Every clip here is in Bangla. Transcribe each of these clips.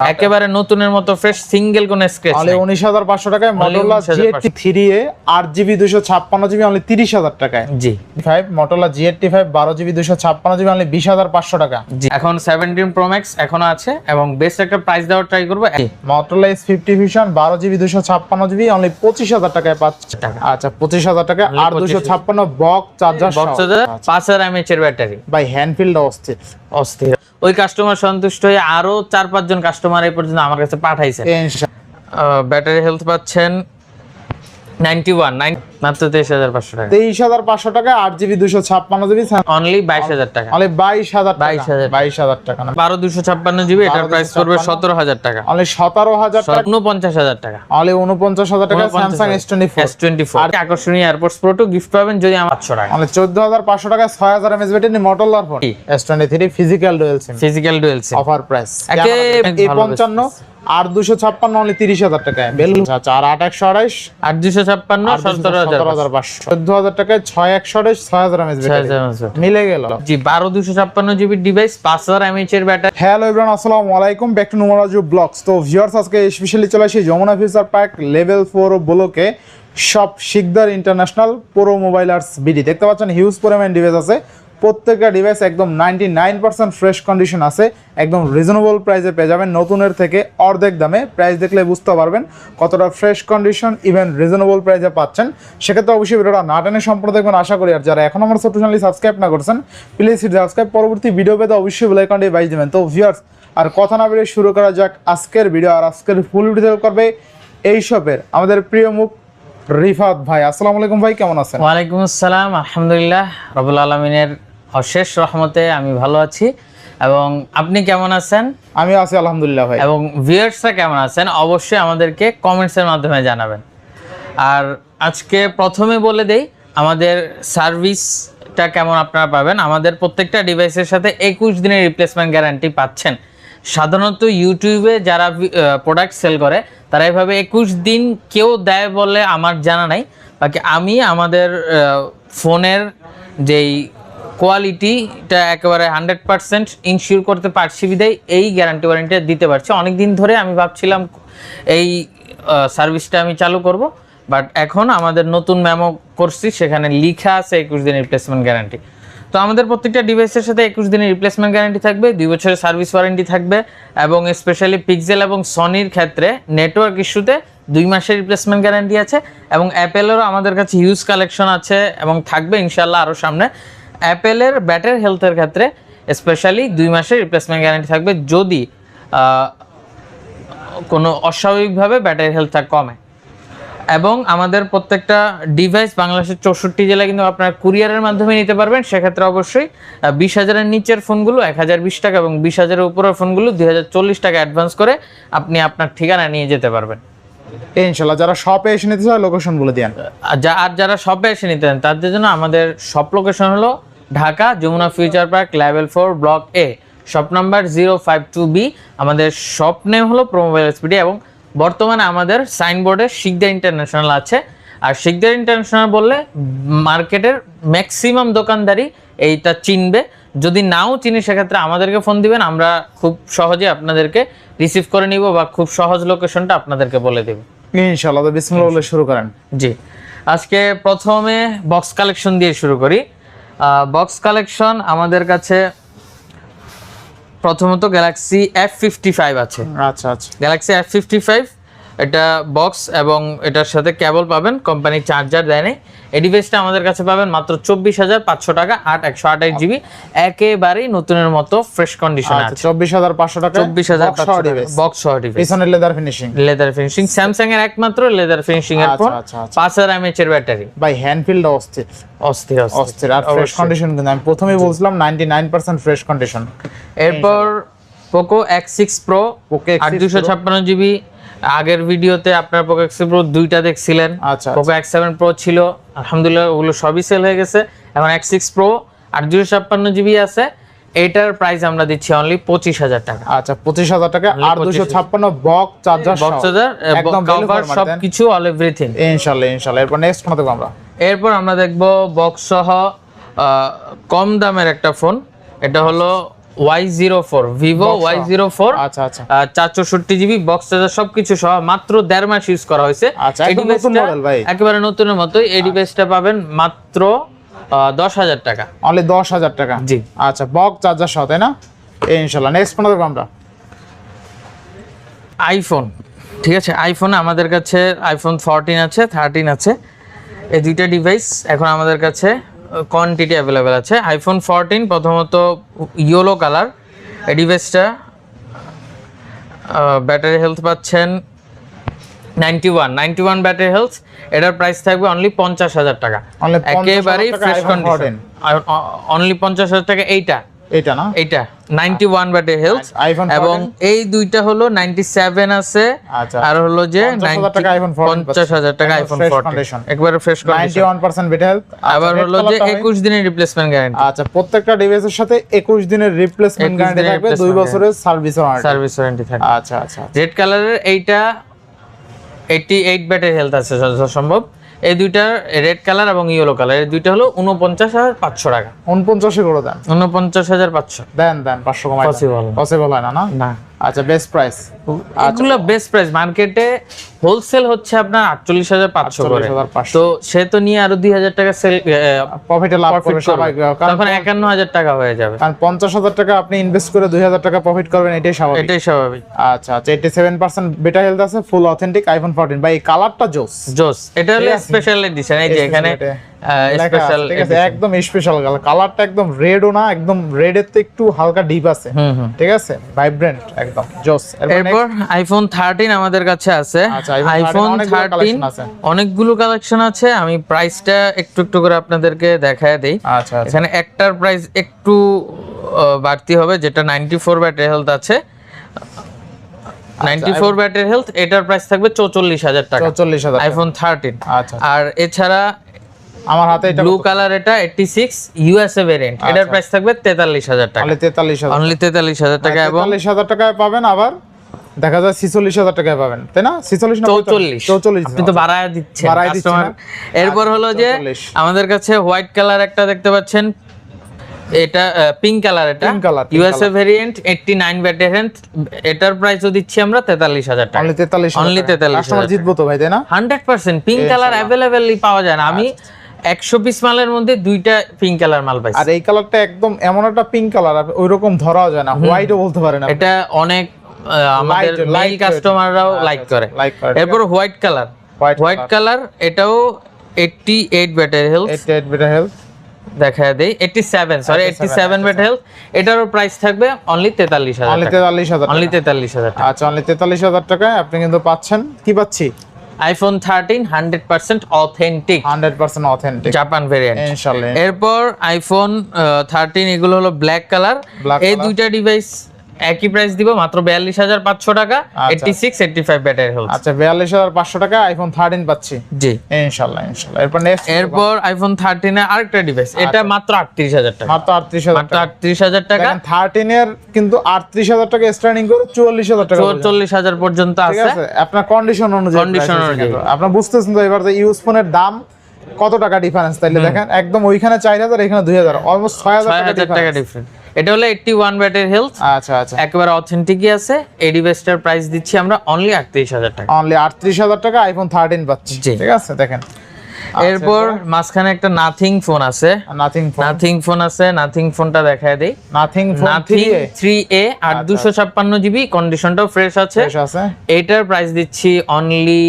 একেবারে নতুনের মতো ফ্রেশ সিঙ্গেল কোন স্ক্র্যাচ অনলি উনিশ হাজার পাঁচশো টাকায় মটোলা 19,500 জিএটি থ্রি এ আট জিবি দুশো ছাপ্পান্ন জিবি অনলি তিরিশ হাজার টাকায়। জি। ফাইভ মটোলা জিএটি ফাইভ বারো জিবি দুশো ছাপ্পান্ন জিবি অনলি বিশ হাজার পাঁচশো টাকা। জি। এখন 17 প্রো ম্যাক্স এখনও আছে এবং বেস্ট একটা প্রাইস দেওয়ার ট্রাই করব। বারো জিবি দুশো ছাপ্পান্ন জিবি অনলি পঁচিশ হাজার টাকায় পাচ্ছে। আচ্ছা পঁচিশ হাজার টাকা আর দুশো 25,000 ছাপ্পান্ন বক চার্জার বক্স পাঁচ হাজার এমএচ এর ব্যাটারি বাই হ্যান্ডফিল্ড অস্থির। অস্থির। ওই কাস্টমার সন্তুষ্ট হয়ে আরও চার পাঁচজন কাস্টমার এই পর্যন্ত আমার কাছে পাঠাইছে। ব্যাটারি হেলথ পাচ্ছেন। নাইনটি ওয়ান নাইন মাত্র টাকা। তেইশ হাজার পাঁচশো টাকা আট জিবি দুশো ছাপ্পান্ন জিবি অনলি বাইশ হাজার টাকা। অনলি বাইশ হাজার 22,000 টাকা। না। বারো দুশো ছাপ্পান্ন জিবি এটার প্রাইস পড়বে 256 টাকা। অনলি সতেরো হাজার টাকা। উনপঞ্চাশ হাজার টাকা। অনলি উনপঞ্চাশ হাজার টাকা Samsung S twenty four S twenty four আকর্ষণীয় প্রো গিফট পাবেন যদি আমার আটশো টাকা। অনলি চোদ্দ হাজার পাঁচশো টাকা ছয় হাজার এমএস ব্যাটারি মটোলার ফোন কি? S twenty three physical dual SIM physical dual SIM offer price একে এ ভালো পঞ্চান্ন আর দুশো ছাপ্পান্ন অনলি তিরিশ হাজার টাকায়। বেল আচ্ছা আর আট একশো আড়াইশ আট দুশো ছাপ্পান্ন আর সতেরো হাজার পাঁচশো। চোদ্দ হাজার টাকায় ছয় একশো আড়াইশ ছয় হাজার। মিলে গেল। জি বারো দুশো ছাপ্পান্ন জিবি ডিভাইস পাঁচ হাজার এমএচ এর ব্যাটারি। হ্যালো ইব্রান আসসালামু আলাইকুম। ব্যাক টু নুমারাজু ব্লগস তো ভিউয়ার্স আজকে স্পেশালি চলে আসি Jamuna future park level four ব্লকে সব শিকদার ইন্টারন্যাশনাল প্রো মোবাইলার্স বিডি দেখতে পাচ্ছেন হিউজ পরিমাণ ডিভাইস আছে। প্রত্যেকটা ডিভাইস একদম ninety nine percent fresh condition আছে, একদম রিজনেবল প্রাইসে পেয়ে যাবেন। নতুনের থেকে অর্ধেক দামে প্রাইস দেখলে বুঝতে পারবেন কতটা ফ্রেশ কন্ডিশন ইভেন রিজনেবল প্রাইসে পাচ্ছেন। সেক্ষেত্রে অবশ্যই ভিডিওটা না টেনে সম্পূর্ণ দেখবেন। আশা করি আর যারা এখন আমার ছোট্ট চ্যানেলটি সাবস্ক্রাইব না করছেন প্লিজ সাবস্ক্রাইব পরবর্তী ভিডিও পেতে অবশ্যই বেলাইকনটি বাইজ দেবেন। তো ভিউয়ার্স আর কথা না বেরিয়ে শুরু করা যাক আজকের ভিডিও আর আজকের ফুল ভিডিও করবে এই শপের আমাদের প্রিয় মুখ রিফাত ভাই আসসালামু আলাইকুম ভাই কেমন আছেন? ওয়ালাইকুম আসসালাম আলহামদুলিল্লাহ রবুল আলমিনের অশেষ রহমতে আমি ভালো আছি। এবং আপনি কেমন আছেন? আমি আছি আলহামদুলিল্লাহ ভাই। এবং ভিউয়ার্সরা কেমন আছেন? অবশ্যই আমাদেরকে কমেন্টসের মাধ্যমে জানাবেন। আর আজকে প্রথমে বলে দেই আমাদের সার্ভিসটা কেমন আপনারা পাবেন? আমাদের প্রত্যেকটা ডিভাইসের সাথে একুশ দিনের রিপ্লেসমেন্ট গ্যারান্টি পাচ্ছেন। সাধারণত ইউটিউবে যারা প্রোডাক্ট সেল করে, তারা এভাবে একুশ দিন কেউ দেয় বলে আমার জানা নাই। বাকি আমি আমাদের ফোনের যেই কোয়ালিটিটা একেবারে হান্ড্রেড পার্সেন্ট ইনশিওর করতে পারছি বিদায় এই গ্যারান্টি ওয়ারেন্টি দিতে পারছি। অনেক দিন ধরে আমি ভাবছিলাম এই সার্ভিসটা আমি চালু করব বাট এখন আমাদের নতুন মেমো করছি, সেখানে লিখা আছে একুশ দিনের রিপ্লেসমেন্ট গ্যারান্টি তো আমাদের প্রত্যেকটা ডিভাইসের সাথে একুশ দিনের রিপ্লেসমেন্ট গ্যারান্টি থাকবে, দুই বছরের সার্ভিস ওয়ারেন্টি থাকবে এবং স্পেশালি পিক্সেল এবং সনির ক্ষেত্রে নেটওয়ার্ক ইস্যুতে দুই মাসের রিপ্লেসমেন্ট গ্যারান্টি আছে এবং অ্যাপেলেরও আমাদের কাছে হিউজ কালেকশন আছে এবং থাকবে ইনশাল্লাহ আরও সামনে। অ্যাপেলের ব্যাটারি হেলথের ক্ষেত্রে স্পেশালি দুই মাসের রিপ্লেসমেন্ট গ্যারান্টি থাকবে যদি কোনো অস্বাভাবিকভাবে ব্যাটারি হেলথটা কমে। এবং আমাদের প্রত্যেকটা ডিভাইস বাংলাদেশের চৌষট্টি জেলায় কিন্তু আপনারা কুরিয়ারের মাধ্যমে নিতে পারবেন। সেক্ষেত্রে অবশ্যই বিশ হাজারের নিচের ফোনগুলো এক হাজার বিশ টাকা এবং বিশ হাজারের উপরের ফোনগুলো দুই হাজার চল্লিশ টাকা অ্যাডভান্স করে আপনি আপনার ঠিকানা নিয়ে যেতে পারবেন। ইনশাল্লাহ যারা শপে এসে নিতে চায় লোকেশন বলে দিন। আর যা আর যারা শপে এসে নিতে চান তাদের জন্য আমাদের শপ লোকেশন হলো Dhaka Jamuna future park level four block A shop number zero five two B আমাদের শপ নেম হলো প্রোমোবাইল এসপিডি এবং বর্তমানে আমাদের সাইনবোর্ডে শিকদার ইন্টারন্যাশনাল আছে। আর শিকদার ইন্টারন্যাশনাল বললে মার্কেটের ম্যাক্সিমাম দোকানদারি এইটা চিনবে। যদি নাও চিনি সেক্ষেত্রে আমাদেরকে ফোন দিবেন আমরা খুব সহজে আপনাদেরকে রিসিভ করে নিব বা খুব সহজ লোকেশনটা আপনাদেরকে বলে দেবো। ইনশাল্লাহ তো বিসমিল্লাহ বলে শুরু করেন। জি। আজকে প্রথমে বক্স কালেকশন দিয়ে শুরু করি। বক্স কালেকশন আমাদের কাছে প্রথমত গ্যালাক্সি এফ ফিফটি ফাইভ আছে। আচ্ছা আচ্ছা। গ্যালাক্সি এফ ফিফটি ফাইভ এটা বক্স এবং এটার সাথে কেবল পাবেন কোম্পানি চার্জার দেয় নাই এই ডিভাইসটা আমাদের কাছে পাবেন মাত্র চব্বিশ হাজার পাঁচশো টাকা আট একশো আঠাশ জিবি। একেবারেই নতুনের মতো ফ্রেশ কন্ডিশন আচ্ছা আছে। চব্বিশ হাজার পাঁচশো টাকা চব্বিশ হাজার বক্স সহ ডিভাইস পিছনের leather finishing leather finishing Samsung এর একমাত্র লেদার ফিনিশিং এর ফোন আচ্ছা, আচ্ছা। পাঁচ হাজার এমএচ এর ব্যাটারি বাই হ্যান্ডফিল্ড অস্থির। অস্থির অস্থির। অস্থির আর ফ্রেশ কন্ডিশন কিন্তু আমি প্রথমেই বলছিলাম ninety nine percent fresh condition এরপর Poco X six pro Poco X6 আট দুশো ছাপ্পান্ন জিবি আগের ভিডিওতে আপনার পোকো এক্স প্রো দুইটা দেখছিলেন। আচ্ছা, পোকো এক্স সেভেন প্রো ছিল আলহামদুলিল্লাহ ওগুলো সবই সেল হয়ে গেছে। এখন এক্স সিক্স প্রো আট দুশো ছাপ্পান্ন জিবি আছে। এটার প্রাইস আমরা দিচ্ছি অনলি পঁচিশ হাজার টাকা। আচ্ছা পঁচিশ হাজার টাকা আর দুশো ছাপ্পান্ন বক চার্জার হাজার একদম কভার সব কিছু অল এভরিথিং ইনশাল্লাহ ইনশাল্লাহ। এরপর নেক্সট কোন দেখব আমরা? এরপর আমরা দেখব বক্স সহ কম দামের একটা ফোন এটা হলো Y zero four Vivo Y zero four আচ্ছা আচ্ছা। চার চৌষট্টি জিবি বক্স চার্জার সবকিছু সহ মাত্র দেড় মাস ইউজ করা হয়েছে। আচ্ছা, একদম নতুন ডিভাইসটা ভাই। একেবারে নতুনের মতোই এই ডিভাইসটা পাবেন মাত্র দশ হাজার টাকা। অনলি জি। আচ্ছা বক্স চার্জার সহ তাই না? এই ইনশাল্লাহ নেক্সট ফোন দেখব আমরা। আইফোন ঠিক আছে? আইফোন আমাদের কাছে আইফোন ফোরটিন আছে থার্টিন আছে। এই দুইটা ডিভাইস এখন আমাদের কাছে কোয়ান্টিটি অ্যাভেলেবেল আছে। আইফোন ফোরটিন প্রথমত ইয়েলো কালার ডিভাইসটা ব্যাটারি হেলথ পাচ্ছেন ninety one ninety one battery health এটার প্রাইস থাকবে অনলি পঞ্চাশ হাজার টাকা। একেবারেই ফ্রেশ কন্ডিশন অনলি পঞ্চাশ হাজার টাকা এইটা। এটা না? নাইনটি ওয়ান হেলথ iPhone এবং এই দুইটা হলো নাইনটি সেভেন আছে আচ্ছা। আর হলো যে 50,000 টাকা 14 আইফোন fresh ফোরটিন condition। একবারে ফ্রেশ কন্ডিশন ওয়ান পার্সেন্ট বেটে হেলথ আবার হলো যে একুশ দিনের রিপ্লেসমেন্ট গ্যারান্টি আচ্ছা প্রত্যেকটা ডিভাইসের সাথে একুশ দিনের রিপ্লেসমেন্ট 21 গ্যারান্টি থাকবে দুই বছরের সার্ভিস ওয়ারেন্টি সার্ভিস ওয়ারেন্টি থাকে আচ্ছা আচ্ছা রেড কালারের এইটা এইটি এইট ব্যাটারি হেলথ আছে যতটা সম্ভব। এই দুইটা রেড কালার এবং ইয়েলো কালার এই দুইটা হলো উনপঞ্চাশ হাজার পাঁচশো টাকা। উনপঞ্চাশে করে দেন? উনপঞ্চাশ হাজার পাঁচশো। দেন দেন পাঁচশো কমাই না। পসিবল হয় না না? না। আচ্ছা বেস্ট প্রাইস এগুলো বেস্ট প্রাইস মার্কেটে হোলসেল হচ্ছে আপনার আটচল্লিশ হাজার পাঁচশো করে। তো সে তো নিয়ে আরও দুই হাজার টাকা সেল প্রফিটে লাভ করবে তখন একান্ন হাজার টাকা হয়ে যাবে। কারণ পঞ্চাশ হাজার টাকা আপনি ইনভেস্ট করে দুই হাজার টাকা প্রফিট করবেন এটাই স্বাভাবিক। এটাই স্বাভাবিক। আচ্ছা আচ্ছা eighty seven percent battery health আছে ফুল অথেন্টিক আইফোন ফোরটিন ভাই এই কালারটা জোস। জোস। এটা হলো। স্পেশাল এডিশন এই যে এখানে স্পেশাল ঠিক আছে একদম স্পেশাল কালার কালারটা একদম রেডও না একদম রেডের তো একটু হালকা ডিপ আছে। ঠিক আছে? ভাইব্রেন্ট একদম। জোস। এরপর আইফোন থার্টিন আমাদের কাছে আছে। আচ্ছা, আইফোন 13 অনেকগুলো কালেকশন আছে। আমি প্রাইসটা একটু একটু করে আপনাদেরকে দেখায় দেই। আচ্ছা আচ্ছা। এখানে একটার প্রাইস একটু বাড়তি হবে যেটা নাইনটি ফোর ব্যাটারি হেলথ আছে। নাইনটি ফোর ব্যাটারি হেলথ এটার প্রাইস থাকবে চৌচল্লিশ হাজার টাকা। চল্লিশ হাজার আইফোন থার্টিন আচ্ছা। আর এছাড়া আমার হাতে এটা ব্লু কালার এটা এইটটি সিক্স ইউএসএ ভেরিয়েন্ট আচ্ছা। এটার প্রাইস থাকবে তেতাল্লিশ হাজার টাকা। অনলি তেতাল্লিশ হাজার। অনলি তেতাল্লিশ হাজার টাকা এবং তেতাল্লিশ হাজার টাকায় পাবেন আবার দেখা যায় ছিচল্লিশ হাজার টাকায় পাবেন তাই না? ছিচল্লিশ না চৌচল্লিশ। চৌচল্লিশ আপনি তো বাড়ায় দিচ্ছেন বাড়ায় দিচ্ছি কাস্টমার এরপর হলো যে আমাদের কাছে হোয়াইট কালার একটা দেখতে পাচ্ছেন। এটা পিঙ্ক কালার এটা। ইউএসএ ভেরিয়েন্ট 89 ব্যাটারি এটার প্রাইসও দিচ্ছি আমরা 43000 টাকা। অনলি তেতাল্লিশ অনলি 43,000 কাস্টমার জিতবো তো ভাই তাই না? 100% পিঙ্ক কালার অ্যাভেলেবেলই পাওয়া যায় না। আমি 100 পিস মালের মধ্যে দুইটা পিঙ্ক কালার মাল পাইছি। আর এই কালারটা একদম এমন একটা পিঙ্ক কালার ওই রকম ধরাও যায় না হোয়াইটও বলতে পারে না এটা অনেক আমাদের মেল কাস্টমাররাও লাইক করে। এরপর হোয়াইট কালার হোয়াইট কালার এটাও 88 battery health eight eight battery health দেখা দেই 87 সরি 87 ব্যাট হেলথ এটারও প্রাইস থাকবে অনলি 43000 অনলি টাকা। তেতাল্লিশ হাজার অনলি 43000 টাকা। আচ্ছা অনলি তেতাল্লিশ হাজার টাকায় আপনি কিন্তু পাচ্ছেন কি পাচ্ছি? IPhone 13 100% authentic hundred percent authentic Japan variant ইনশাল্লাহ এরপর আইফোন থার্টিন এগুলো হলো ব্ল্যাক কালার এই দুইটা ডিভাইস একই প্রাইস দিব মাত্র বিয়াল্লিশ হাজার পাঁচশো টাকা আচ্ছা। Eighty six eighty five battery health আচ্ছা বিয়াল্লিশ হাজার পাঁচশো টাকা আইফোন থার্টিন পাচ্ছি। জি। ইনশাল্লাহ ইনশাল্লাহ। এরপর নেক্সট এরপর আইফোন থার্টিনের আরেকটা ডিভাইস এটা মাত্র আটত্রিশ হাজার টাকা। মাত্র আটত্রিশ হাজার মাত্র আটত্রিশ হাজার টাকা। থার্টিন এর কিন্তু আটত্রিশ হাজার টাকা স্টার্টিং করে চুয়াল্লিশ হাজার টাকা পর্যন্ত। চল্লিশ হাজার পর্যন্ত ঠিক আছে। আছে? আপনার কন্ডিশন অনুযায়ী কন্ডিশন অনুযায়ী। আপনার বুঝতেছেন তো এবার যে ইউজ ফোনের দাম কত টাকা ডিফারেন্স তাইলে দেখেন একদম ওইখানে চার হাজার এখানে দুই হাজার। অলমোস্ট ছয় হাজার টাকা। ডিফারেন্ট এটা হলো এইটটি ওয়ান ব্যাটের হেলথ আচ্ছা আচ্ছা। একেবারে অথেন্টিকই আছে। এই ডিভাইসটার প্রাইস দিচ্ছি আমরা অনলি আটত্রিশ হাজার টাকা। অনলি আটত্রিশ হাজার টাকা আইফোন থার্টিন পাচ্ছি। ঠিক আছে দেখেন। এরপর মাঝখানে একটা নাথিং ফোন আছে। নাথিং ফোন নাথিং ফোন আছে নাথিং ফোনটা দেখায় দেই। Nothing phone nothing three A আচ্ছা, আট দুশো ছাপ্পান্ন জিবি কন্ডিশনটাও ফ্রেশ আছে। আছে। এটার প্রাইস দিচ্ছি অনলি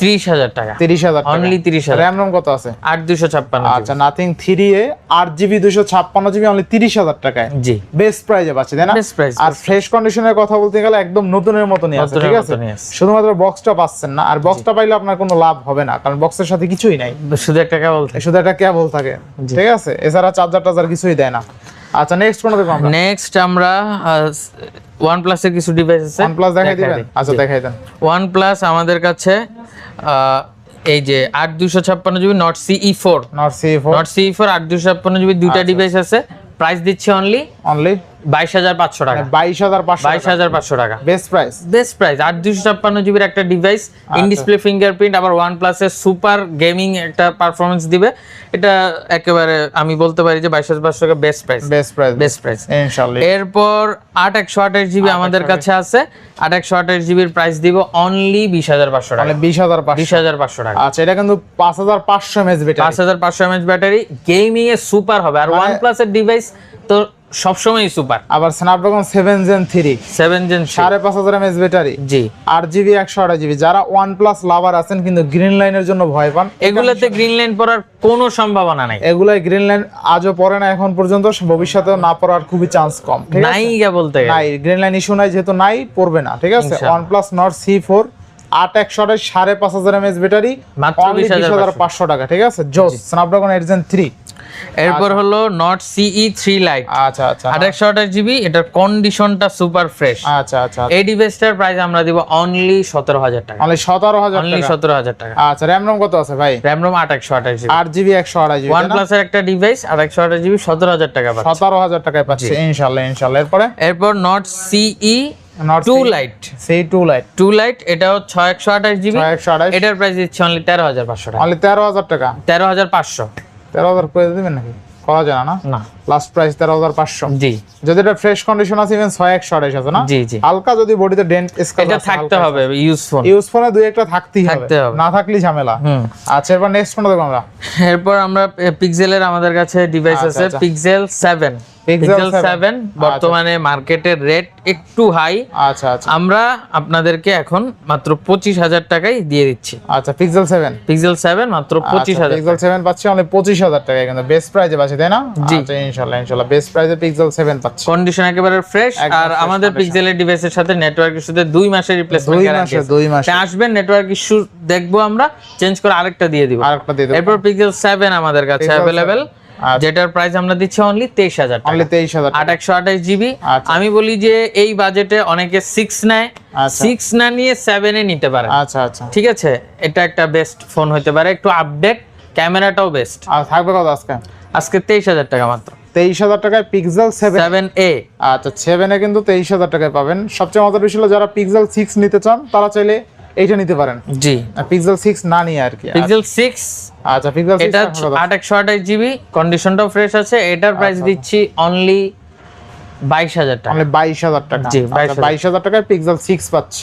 ত্রিশ হাজার টাকা। তিরিশ হাজার অনলি তিরিশ হাজার। র্যাম রোম কত আছে? আট দুশো ছাপ্পান্ন আচ্ছা নাথিং থ্রি এ আট জিবি দুশো ছাপ্পান্ন জিবি অনলি তিরিশ হাজার টাকায়। জি। বেস্ট প্রাইজে পাচ্ছি তাই না? Best price, আর ফ্রেশ কন্ডিশনের কথা বলতে গেলে একদম নতুনের আছে ঠিক আছে। শুধুমাত্র বক্সটা পাচ্ছেন না আর বক্সটা পাইলে আপনার কোনো লাভ হবে না কারণ বক্সের সাথে কিছুই নাই। শুধু একটা কেবল থাকে। শুধু একটা কেবল থাকে ঠিক আছে? এছাড়া চার্জার টার্জার কিছুই দেয় না। আচ্ছা নেক্সট কোন দেখব আমরা? নেক্সট আমরা ওয়ান প্লাসের কিছু ডিভাইস আছে। OnePlus দেখাই দিবেন? আচ্ছা দেখাই দেন। প্লাস আমাদের কাছে এই যে আট দুশো ছাপ্পান্ন GB Nord CE four Nord C four Nord CE four আট দুশো ছাপ্পান্ন জিবি দুইটা ডিভাইস আছে। প্রাইস দিচ্ছি অনলি অনলি বাইশ হাজার পাঁচশো টাকা। বাইশ হাজার পাঁচশো বাইশ হাজার পাঁচশো টাকা। Best price. বেস্ট প্রাইস আট দুশো ছাপ্পান্ন জিবির একটা ডিভাইস ইন ডিসপ্লে ফিঙ্গারপ্রিন্ট আবার ওয়ান প্লাসের সুপার গেমিং একটা পারফরমেন্স দিবে। এটা একেবারে আমি বলতে পারি যে বাইশ হাজার পাঁচশো টাকা best price. Best price. Best price. ইনশাআল্লাহ এরপর আট একশো আঠাশ জিবি আমাদের কাছে আছে। আট একশো আঠাশ জিবির প্রাইস দিব অনলি বিশ হাজার পাঁচশো টাকা। বিশ হাজার পাঁচশো। টাকা। আচ্ছা এটা কিন্তু পাঁচ হাজার পাঁচশো এমএচ ব্যাটারি। পাঁচ হাজার পাঁচশো এমএচ ব্যাটারি গেমিং এ সুপার হবে। আর মানে- ওয়ান প্লাসের ডিভাইস তো সবসময়ই সুপার। আবার Snapdragon seven gen three seven gen সাড়ে পাঁচ হাজার এমএচ ব্যাটারি জি। আট জিবি একশো আঠাশ জিবি যারা ওয়ান প্লাস লাভার আছেন কিন্তু গ্রিন লাইনের জন্য ভয় পান এগুলোতে গ্রিন লাইন পড়ার কোনো সম্ভাবনা নাই। এগুলাই গ্রিন লাইন আজও পড়ে না এখন পর্যন্ত ভবিষ্যতে না পড়ার খুবই চান্স কম নাই বলতে নাই গ্রিন লাইন ইস্যু নাই যেহেতু নাই পড়বে না ঠিক আছে। One plus Nord C four আট একশো আঠাশ সাড়ে পাঁচ হাজার এমএচ ব্যাটারি বিশ হাজার পাঁচশো। টাকা ঠিক আছে? জোস স্ন্যাপড্রাগন এইট থ্রি এরপর হলো নট সিই থ্রি লাইট আচ্ছা আচ্ছা আট একশো আঠাশ জিবি এটার কন্ডিশনটা সুপার ফ্রেশ আচ্ছা আচ্ছা। এই ডিভাইসটার প্রাইস আমরা দিব অনলি সতেরো হাজার টাকা। অনলি সতেরো হাজার অনলি সতেরো হাজার টাকা। আচ্ছা র্যাম রোম কত আছে ভাই? র্যাম রোম আট একশো আঠাশ জিবি আট জিবি একশো আঠাশ জিবি ওয়ান প্লাসের একটা ডিভাইস আট একশো আঠাশ জিবি সতেরো হাজার টাকা সতেরো হাজার টাকায় পাচ্ছে ইনশাল্লাহ ইনশাল্লাহ। এরপরে? এরপর Nord CE two lite CE two lite two lite এটাও ছয় একশো আঠাশ। জিবি এটার প্রাইস দিচ্ছে অনলি তেরো হাজার পাঁচশো টাকা। অনলি তেরো হাজার টাকা? তেরো হাজার পাঁচশো। তেরো হাজার করে দিবেন নাকি? করা যায় না? না। লাস্ট প্রাইস তেরো হাজার পাঁচশো। জি। যদি এটা ফ্রেশ কন্ডিশন আছে ইভেন ছয় একশো আঠাশ আছে না? জি জি। হালকা যদি বডিতে ডেন্ট এটা থাকতে হবে ইউজফুল ইউজ ফোনে দুই একটা থাকতেই হবে। থাকতে হবে। না থাকলেই ঝামেলা। আচ্ছা এবার নেক্সট দেখব আমরা? এরপর আমরা পিক্সেলের আমাদের কাছে ডিভাইস আচ্ছা, আছে আচ্ছা। পিক্সেল সেভেন Pixel পিক্সেল 7 বর্তমানে মার্কেটের রেট একটু হাই আচ্ছা আচ্ছা। আমরা আপনাদেরকে এখন মাত্র দিয়ে দিচ্ছি। আচ্ছা পিক্সেল পিক্সেল মাত্র পঁচিশ হাজার পিক্সেল পাচ্ছি অনলি কিন্তু। বেস্ট পাচ্ছি তাই না। আচ্ছা বেস্ট পিক্সেল পাচ্ছি। কন্ডিশন একেবারে ফ্রেশ আর আমাদের। পিক্সেলের ডিভাইসের সাথে নেটওয়ার্ক ইস্যুতে দুই মাসের রিপ্লেসমেন্ট দুই গ্যারান্টি মাসে দুই মাসে আসবেন নেটওয়ার্ক ইস্যু দেখব আমরা। চেঞ্জ করে আরেকটা দিয়ে দিব। আরেকটা দিয়ে দেবো। এরপর পিক্সেল সেভেন আমাদের কাছে আচ্ছা। যেটার প্রাইস আমরা দিচ্ছি অনলি তেইশ হাজার টাকা। অনলি তেইশ হাজার আট একশো আঠাশ জিবি আচ্ছা। আমি বলি যে এই বাজেটে অনেকে সিক্স নেয়। আচ্ছা। সিক্স না নিয়ে সেভেনে নিতে পারে। আচ্ছা আচ্ছা। ঠিক আছে? এটা একটা বেস্ট ফোন হতে পারে। একটু আপডেট ক্যামেরাটাও বেস্ট আর থাকবে কত আজকে? আজকে তেইশ হাজার টাকা মাত্র। তেইশ হাজার টাকায় পিক্সেল সেভেন সেভেন এ আচ্ছা সেভেনে কিন্তু তেইশ হাজার টাকায় পাবেন। সবচেয়ে মজার বিষয় হলো যারা পিক্সেল সিক্স নিতে চান তারা চাইলে এইটা নিতে পারেন। জি। পিক্সেল 6 না নিয়ে আর কি। পিক্সেল 6 আচ্ছা পিক্সেল এটা আট একশো আঠাশ জিবি কন্ডিশনটাও ফ্রেশ আছে। এটার প্রাইস আচ্ছা। দিচ্ছি অনলি বাইশ হাজার টাকা। মানে বাইশ হাজার টাকা। জি, 22,000 বাইশ হাজার। টাকায় পিক্সেল 6 পাচ্ছি।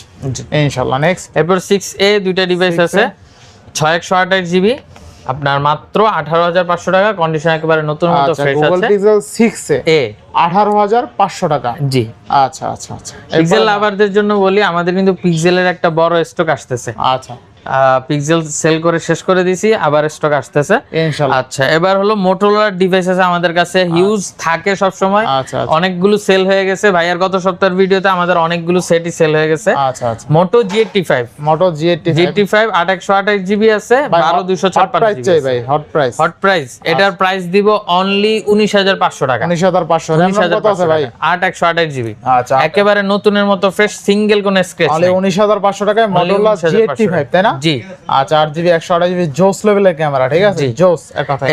ইনশাআল্লাহ নেক্সট এরপর সিক্স এ দুইটা ডিভাইস আছে। ছয় একশো আঠাশ জিবি আপনার মাত্র আঠারো হাজার পাঁচশো টাকা কন্ডিশন একেবারে নতুন মতো আচ্ছা ফ্রেশ গুগল আছে। পিক্সেল 6 এ আঠারো হাজার পাঁচশো টাকা। জি। আচ্ছা আচ্ছা আচ্ছা। পিক্সেল লাভারদের জন্য বলি আমাদের কিন্তু পিক্সেলের একটা বড় স্টক আসতেছে। আচ্ছা। পিক্সেল সেল করে শেষ করে দিছি আবার স্টক আসতেছে। আচ্ছা এবার হলো মোটোলার ডিভাইস আছে আমাদের কাছে হিউজ থাকে সব সময় আচ্ছা আচ্ছা। অনেকগুলো সেল হয়ে গেছে। ভাইয়ার গত সপ্তাহের ভিডিওতে আমাদের অনেকগুলো সেটই সেল হয়ে গেছে। আচ্ছা আচ্ছা। Moto G eighty five Moto G eighty G eighty five আট একশো আঠাশ জিবি আছে বারো দুশো ছাপ্পান্ন চাই ভাই হট প্রাইস হট প্রাইস এটার প্রাইস দিব অনলি উনিশ হাজার পাঁচশো টাকা। উনিশ হাজার পাঁচশো। উনিশ হাজার আছে ভাই? আট একশো আঠাশ জিবি আচ্ছা। একেবারে নতুনের মতো ফ্রেশ সিঙ্গেল কোন তাহলে উনিশ হাজার পাঁচশো টাকায় মোটোলা জি এইটটি ফাইভ তাই না? জি। আচ্ছা আট জিবি একশো আঠাশ জিবি জোস লেভেলের ক্যামেরা ঠিক আছে? জোস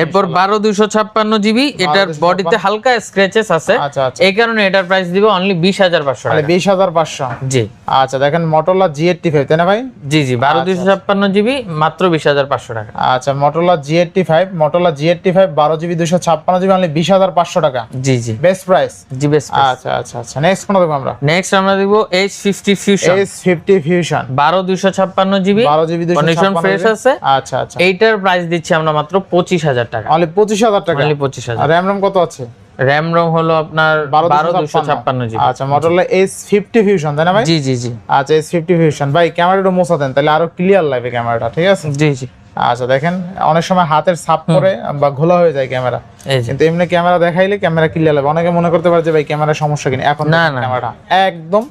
এরপর বারো দুশো ছাপ্পান্ন জিবি এটার বডিতে হালকা স্ক্রেচেস আছে। আচ্ছা আচ্ছা। এই কারণে এটার প্রাইস দিব অনলি বিশ হাজার পাঁচশো বিশ হাজার পাঁচশো। জি। আচ্ছা দেখেন মোটোলা জি এইটটি ফাইভ তাই না ভাই? জি জি বারো দুশো ছাপ্পান্ন জিবি মাত্র বিশ হাজার পাঁচশো টাকা। আচ্ছা Motorola G eighty five Motorola G eighty five বারো জিবি দুশো ছাপ্পান্ন জিবি অনলি বিশ হাজার পাঁচশো টাকা। জি জি। বেস্ট প্রাইস জি বেস্ট আচ্ছা আচ্ছা আচ্ছা। নেক্সট কোন দেখব আমরা? নেক্সট আমরা দেখব edge fifty fusion edge fifty fusion বারো দুশো ছাপ্পান্ন জিবি। বারো জিবি কন্ডিশন ফ্রেশ আছে। আচ্ছা আচ্ছা। এইটার প্রাইস দিচ্ছি আমরা মাত্র পঁচিশ হাজার টাকা। অনলি পঁচিশ হাজার টাকা। অনলি পঁচিশ হাজার। আর র্যাম রম কত আছে? র্যাম রোম হলো আপনার বারো দুশো ছাপ্পান্ন জিবি আচ্ছা মোটরলা এস ফিফটি ফিউশন তাই না ভাই? জি জি জি। আচ্ছা এস ফিফটি ফিউশন ভাই ক্যামেরাটা মোছা দেন তাহলে আরও ক্লিয়ার লাগবে ক্যামেরাটা ঠিক আছে? জি জি। আচ্ছা দেখেন অনেক সময় হাতের ছাপ করে বা ঘোলা হয়ে যায় ক্যামেরা। কিন্তু এমনি ক্যামেরা দেখাইলে ক্যামেরা ক্লিয়ার লাগবে অনেকে মনে করতে পারে যে ভাই ক্যামেরা সমস্যা কিনা এখন না, না। ক্যামেরা একদম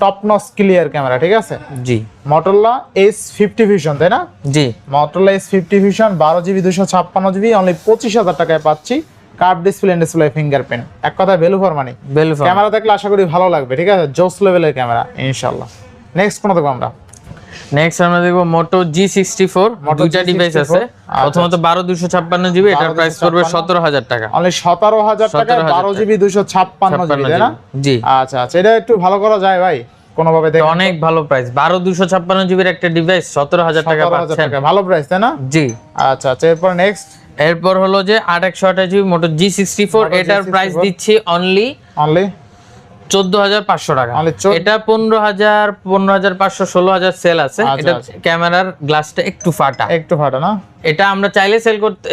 টপ নস ক্লিয়ার ক্যামেরা ঠিক আছে? জি। মটোরোলা এস ফিফটি ভিশন তাই না? জি। মটোরোলা এস ফিফটি ভিশন বারো জিবি দুশো ছাপ্পান্ন জিবি অনলি পঁচিশ হাজার টাকায় পাচ্ছি। কার্ড ডিসপ্লে ডিসপ্লে ফিঙ্গারপ্রিন্ট এক কথায় value for money value camera দেখলে আশা করি ভালো লাগবে ঠিক আছে? জোস লেভেলের ক্যামেরা ইনশাল্লাহ নেক্সট কোনো দেখব আমরা? নেক্সট আমরা দেখব মোটো জি সিক্সটি ফোর দুইটা ডিভাইস আছে। আচ্ছা, প্রথমত বারো দুশো ছাপ্পান্ন জিবি এটার প্রাইস পড়বে 1256 সতেরো হাজার টাকা। অনলি সতেরো হাজার টাকা 17,000 বারো জিবি দুশো ছাপ্পান্ন জিবি তাই না? জি। আচ্ছা আচ্ছা এটা একটু ভালো করা যায় ভাই কোনোভাবে তো দেখেন অনেক ভালো প্রাইস বারো দুশো ছাপ্পান্ন জিবির একটা ডিভাইস সতেরো হাজার টাকা পাচ্ছেন। ভালো প্রাইস তাই না? জি। আচ্ছা আচ্ছা এরপর নেক্সট এরপর হলো যে আট একশো আঠাশ GB Moto G sixty four এটার প্রাইস দিচ্ছি অনলি অনলি চোদ্দ হাজার পাঁচশো টাকা। 14 এটা পনেরো হাজার পনেরো হাজার পাঁচশো ষোলো হাজার সেল আছে। আচ্ছা, এটা আচ্ছা। ক্যামেরার গ্লাসটা একটু ফাটা। একটু ফাটা না? এটা আমরা চাইলে সেল করতে